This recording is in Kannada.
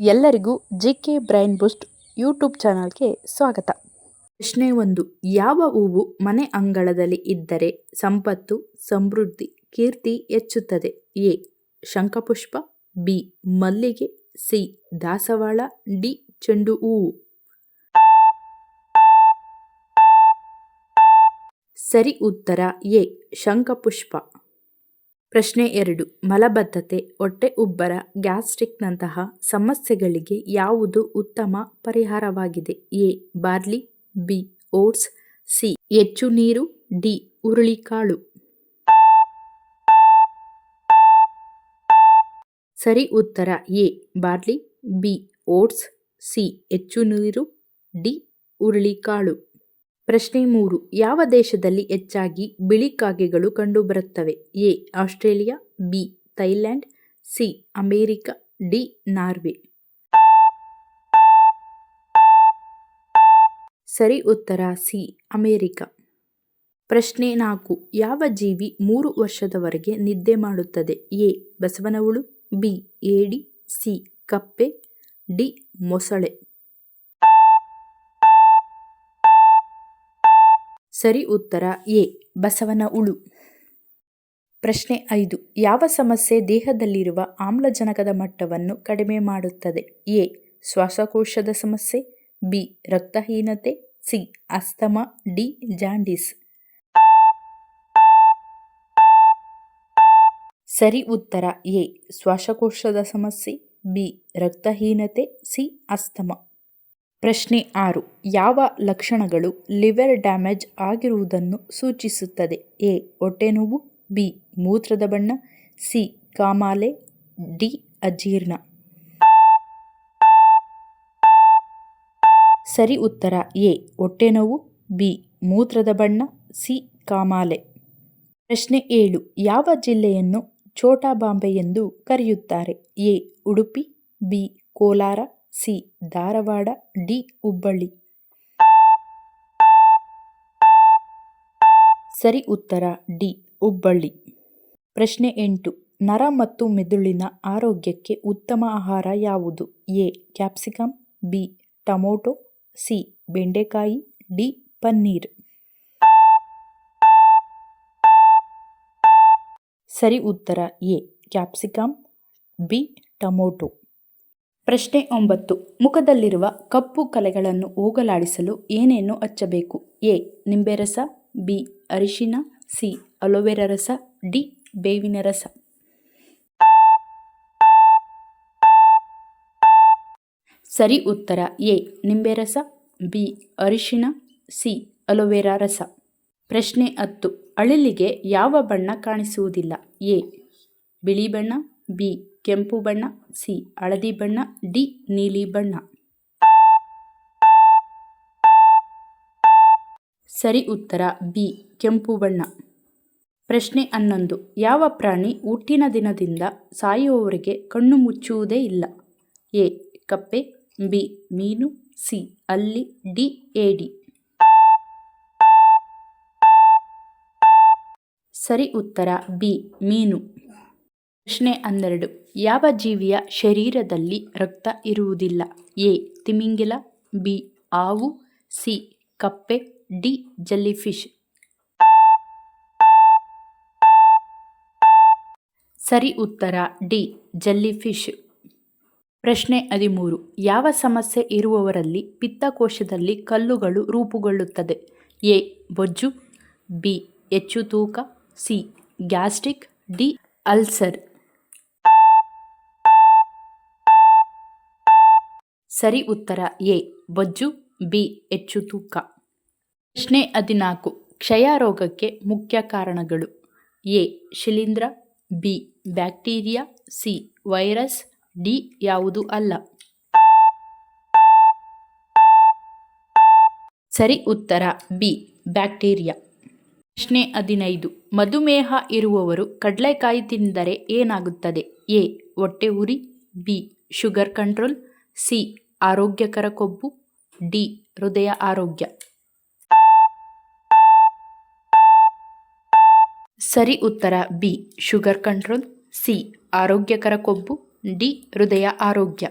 ಎಲ್ಲರಿಗೂ G K brain boost YouTube ಚಾನಲ್ಗೆ ಸ್ವಾಗತ. ಪ್ರಶ್ನೆ ಒಂದು, ಯಾವ ಹೂವು ಮನೆ ಅಂಗಳದಲ್ಲಿ ಇದ್ದರೆ ಸಂಪತ್ತು, ಸಮೃದ್ಧಿ, ಕೀರ್ತಿ ಹೆಚ್ಚುತ್ತದೆ? ಎ, ಶಂಖಪುಷ್ಪ, ಬಿ, ಮಲ್ಲಿಗೆ, ಸಿ, ದಾಸವಾಳ, ಡಿ, ಚೆಂಡು ಹೂವು. ಸರಿ ಉತ್ತರ, ಎ, ಶಂಖಪುಷ್ಪ. ಪ್ರಶ್ನೆ ಎರಡು. ಮಲಬದ್ಧತೆ, ಹೊಟ್ಟೆ ಉಬ್ಬರ, ಗ್ಯಾಸ್ಟ್ರಿಕ್ನಂತಹ ಸಮಸ್ಯೆಗಳಿಗೆ ಯಾವುದು ಉತ್ತಮ ಪರಿಹಾರವಾಗಿದೆ? A. Barley, B. Oats, C. ಹೆಚ್ಚು ನೀರು, ಡಿ. ಹುರುಳಿಕಾಳು ಸರಿ ಉತ್ತರ. A. Barley, B. Oats, C. ಹೆಚ್ಚು ನೀರು, ಡಿ. ಹುರುಳಿಕಾಳು ಪ್ರಶ್ನೆ ಮೂರು. ಯಾವ ದೇಶದಲ್ಲಿ ಹೆಚ್ಚಾಗಿ ಬಿಳಿ ಕಾಗೆಗಳು ಕಂಡುಬರುತ್ತವೆ? A. Australia, B. Thailand, C. America, D. Norway. ಸರಿ ಉತ್ತರ, ಸಿ. ಅಮೇರಿಕ. ಪ್ರಶ್ನೆ ನಾಲ್ಕು. ಯಾವ ಜೀವಿ ಮೂರು ವರ್ಷದವರೆಗೆ ನಿದ್ದೆ ಮಾಡುತ್ತದೆ? ಎ. ಬಸವನಹುಳು, ಬಿ. ಏಡಿ ಸಿ. ಕಪ್ಪೆ, ಡಿ. ಮೊಸಳೆ. ಸರಿ ಉತ್ತರ ಎ, ಬಸವನ ಉಳು. ಪ್ರಶ್ನೆ ಐದು, ಯಾವ ಸಮಸ್ಯೆ ದೇಹದಲ್ಲಿರುವ ಆಮ್ಲಜನಕದ ಮಟ್ಟವನ್ನು ಕಡಿಮೆ ಮಾಡುತ್ತದೆ? ಎ, ಶ್ವಾಸಕೋಶದ ಸಮಸ್ಯೆ, ಬಿ, ರಕ್ತಹೀನತೆ, ಸಿ, ಅಸ್ತಮ, ಡಿ, ಜಾಂಡಿಸ್. ಸರಿ ಉತ್ತರ ಎ, ಶ್ವಾಸಕೋಶದ ಸಮಸ್ಯೆ, ಬಿ, ರಕ್ತಹೀನತೆ, ಸಿ, ಅಸ್ತಮ. ಪ್ರಶ್ನೆ ಆರು. ಯಾವ ಲಕ್ಷಣಗಳು ಲಿವರ್ ಡ್ಯಾಮೇಜ್ ಆಗಿರುವುದನ್ನು ಸೂಚಿಸುತ್ತದೆ? ಎ. ಹೊಟ್ಟೆನೋವು ಬಿ. ಮೂತ್ರದ ಬಣ್ಣ, ಸಿ. ಕಾಮಾಲೆ, ಡಿ. ಅಜೀರ್ಣ. ಸರಿ ಉತ್ತರ, ಎ. ಹೊಟ್ಟೆನೋವು ಬಿ. ಮೂತ್ರದ ಬಣ್ಣ, ಸಿ. ಕಾಮಾಲೆ. ಪ್ರಶ್ನೆ ಏಳು. ಯಾವ ಜಿಲ್ಲೆಯನ್ನು ಛೋಟಾ ಬಾಂಬೆ ಎಂದು ಕರೆಯುತ್ತಾರೆ? A. Udupi, B. Kolar C. Dharwad, D. Hubballi. ಸರಿ ಉತ್ತರ, ಡಿ. ಹುಬ್ಬಳ್ಳಿ. ಪ್ರಶ್ನೆ ಎಂಟು. ನರ ಮತ್ತು ಮೆದುಳಿನ ಆರೋಗ್ಯಕ್ಕೆ ಉತ್ತಮ ಆಹಾರ ಯಾವುದು? A. Capsicum B. Tomato, C. ಬೆಂಡೆಕಾಯಿ, ಡಿ. ಪನ್ನೀರ್. ಸರಿ ಉತ್ತರ, ಎ. Capsicum B. ಟೊಮೊಟೊ. ಪ್ರಶ್ನೆ ಒಂಬತ್ತು. ಮುಖದಲ್ಲಿರುವ ಕಪ್ಪು ಕಲೆಗಳನ್ನು ಹೋಗಲಾಡಿಸಲು ಏನೇನು ಹಚ್ಚಬೇಕು ಎ. ನಿಂಬೆ ರಸ, ಬಿ. ಅರಿಶಿನ, ಸಿ. ಅಲೋವೆರಾ ರಸ, ಡಿ. ಬೇವಿನ ರಸ. ಸರಿ ಉತ್ತರ. ಎ. ನಿಂಬೆ ರಸ, ಬಿ. ಅರಿಶಿನ, ಸಿ. ಅಲೋವೆರಾ ರಸ. ಪ್ರಶ್ನೆ ಹತ್ತು. ಅಳಿಲಿಗೆ ಯಾವ ಬಣ್ಣ ಕಾಣಿಸುವುದಿಲ್ಲ? ಎ. ಬಿಳಿ ಬಣ್ಣ ಬಿ. ಕೆಂಪು ಬಣ್ಣ, ಸಿ. ಹಳದಿ ಬಣ್ಣ, ಡಿ. ನೀಲಿ ಬಣ್ಣ. ಸರಿ ಉತ್ತರ, ಬಿ. ಕೆಂಪು ಬಣ್ಣ. ಪ್ರಶ್ನೆ ಹನ್ನೊಂದು. ಯಾವ ಪ್ರಾಣಿ ಹುಟ್ಟಿನ ದಿನದಿಂದ ಸಾಯುವವರಿಗೆ ಕಣ್ಣು ಮುಚ್ಚುವುದೇ ಇಲ್ಲ? ಎ. ಕಪ್ಪೆ, ಬಿ. ಮೀನು, ಸಿ. ಅಲ್ಲಿ, ಡಿ. ಏಡಿ ಸರಿ ಉತ್ತರ, ಬಿ. ಮೀನು. ಪ್ರಶ್ನೆ ಹನ್ನೆರಡು. ಯಾವ ಜೀವಿಯ ಶರೀರದಲ್ಲಿ ರಕ್ತ ಇರುವುದಿಲ್ಲ? ಎ. ತಿಮಿಂಗಿಲ, ಬಿ. ಆವು ಸಿ. ಕಪ್ಪೆ, ಡಿ. ಜೆಲ್ಲಿಫಿಶ್. ಸರಿ ಉತ್ತರ, ಡಿ. ಜೆಲ್ಲಿಫಿಶ್. ಪ್ರಶ್ನೆ ಹದಿಮೂರು. ಯಾವ ಸಮಸ್ಯೆ ಇರುವವರಲ್ಲಿ ಪಿತ್ತಕೋಶದಲ್ಲಿ ಕಲ್ಲುಗಳು ರೂಪುಗೊಳ್ಳುತ್ತದೆ? ಎ. ಬೊಜ್ಜು, ಬಿ. ಹೆಚ್ಚು ತೂಕ, ಸಿ. Gastric, D. ಅಲ್ಸರ್. ಸರಿ ಉತ್ತರ ಎ. ಬೊಜ್ಜು, ಬಿ. ಹೆಚ್ಚು ತೂಕ. ಪ್ರಶ್ನೆ ಹದಿನಾಲ್ಕು. ಕ್ಷಯ ರೋಗಕ್ಕೆ ಮುಖ್ಯ ಕಾರಣಗಳು. ಎ. ಶಿಲೀಂಧ್ರ, B. Bacteria, C. Virus, D. ಯಾವುದು ಅಲ್ಲ. ಸರಿ ಉತ್ತರ ಬಿ. ಬ್ಯಾಕ್ಟೀರಿಯಾ. ಪ್ರಶ್ನೆ ಹದಿನೈದು. ಮಧುಮೇಹ ಇರುವವರು ಕಡಲೆಕಾಯಿ ತಿಂದರೆ ಏನಾಗುತ್ತದೆ? ಎ. ಹೊಟ್ಟೆ ಉರಿ, ಬಿ. Sugar control, C. ಆರೋಗ್ಯಕರ ಕೊಬ್ಬು, ಡಿ, ಹೃದಯ ಆರೋಗ್ಯ. ಸರಿ ಉತ್ತರ ಬಿ, ಶುಗರ್ ಕಂಟ್ರೋಲ್, ಸಿ, ಆರೋಗ್ಯಕರ ಕೊಬ್ಬು, ಡಿ, ಹೃದಯ ಆರೋಗ್ಯ.